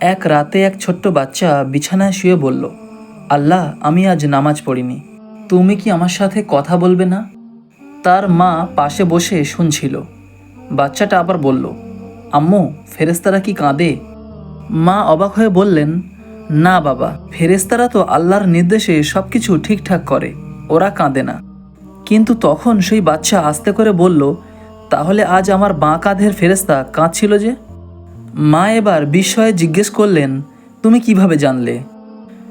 এক রাতে এক ছোট্ট বাচ্চা বিছানায় শুয়ে বলল, আল্লাহ, আমি আজ নামাজ পড়িনি। তুমি কি আমার সাথে কথা বলবে না? তার মা পাশে বসে শুনছিল। বাচ্চাটা আবার বলল, আম্মু ফেরেস্তারা কি কাঁদে? মা অবাক হয়ে বললেন, না বাবা ফেরেস্তারা তো আল্লাহর নির্দেশে সব কিছু ঠিকঠাক করে, ওরা কাঁদে না। কিন্তু তখন সেই বাচ্চা আস্তে করে বলল, তাহলে আজ আমার বাঁ কাঁধের ফেরেস্তা কাঁদছিল যে? মা এবার বিস্ময়ে জিজ্ঞেস করলেন, তুমি কীভাবে জানলে?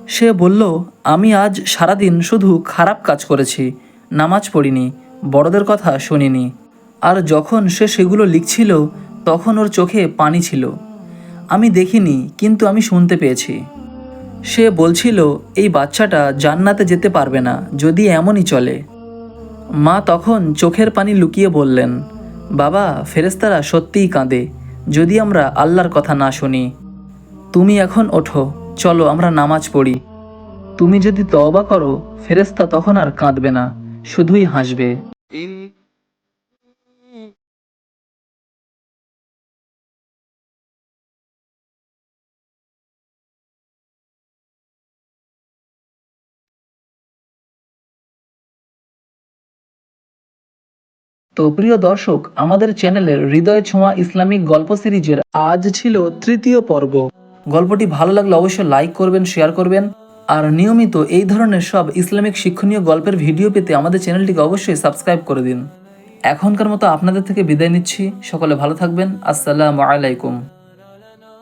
সে বলল, আমি আজ সারাদিন শুধু খারাপ কাজ করেছি, নামাজ পড়িনি, বড়দের কথা শুনিনি। আর যখন সে সেগুলো লিখছিল, তখন ওর চোখে পানি ছিল। আমি দেখিনি, কিন্তু আমি শুনতে পেয়েছি। সে বলছিল, এই বাচ্চাটা জান্নাতে যেতে পারবে না, যদি এমনই চলে। মা তখন চোখের পানি লুকিয়ে বললেন, বাবা ফেরেস্তারা সত্যিই কাঁদে। যদি আমরা আল্লাহর কথা না শুনি, তুমি এখন ওঠো, চলো আমরা নামাজ পড়ি। তুমি যদি তবা করো ফেরেস্তা তখন আর কাঁদবে না, শুধুই হাসবে। তো প্রিয় দর্শক, আমাদের চ্যানেলের হৃদয় ছোঁয়া ইসলামিক গল্প সিরিজের আজ ছিল তৃতীয় পর্ব। গল্পটি ভালো লাগলে অবশ্যই লাইক করবেন শেয়ার করবেন। আর নিয়মিত এই ধরনের সব ইসলামিক শিক্ষণীয় গল্পের ভিডিও পেতে আমাদের চ্যানেলটিকে অবশ্যই সাবস্ক্রাইব করে দিন। এখনকার মতো আপনাদের থেকে বিদায় নিচ্ছি। সকলে ভালো থাকবেন। আসসালামু আলাইকুম।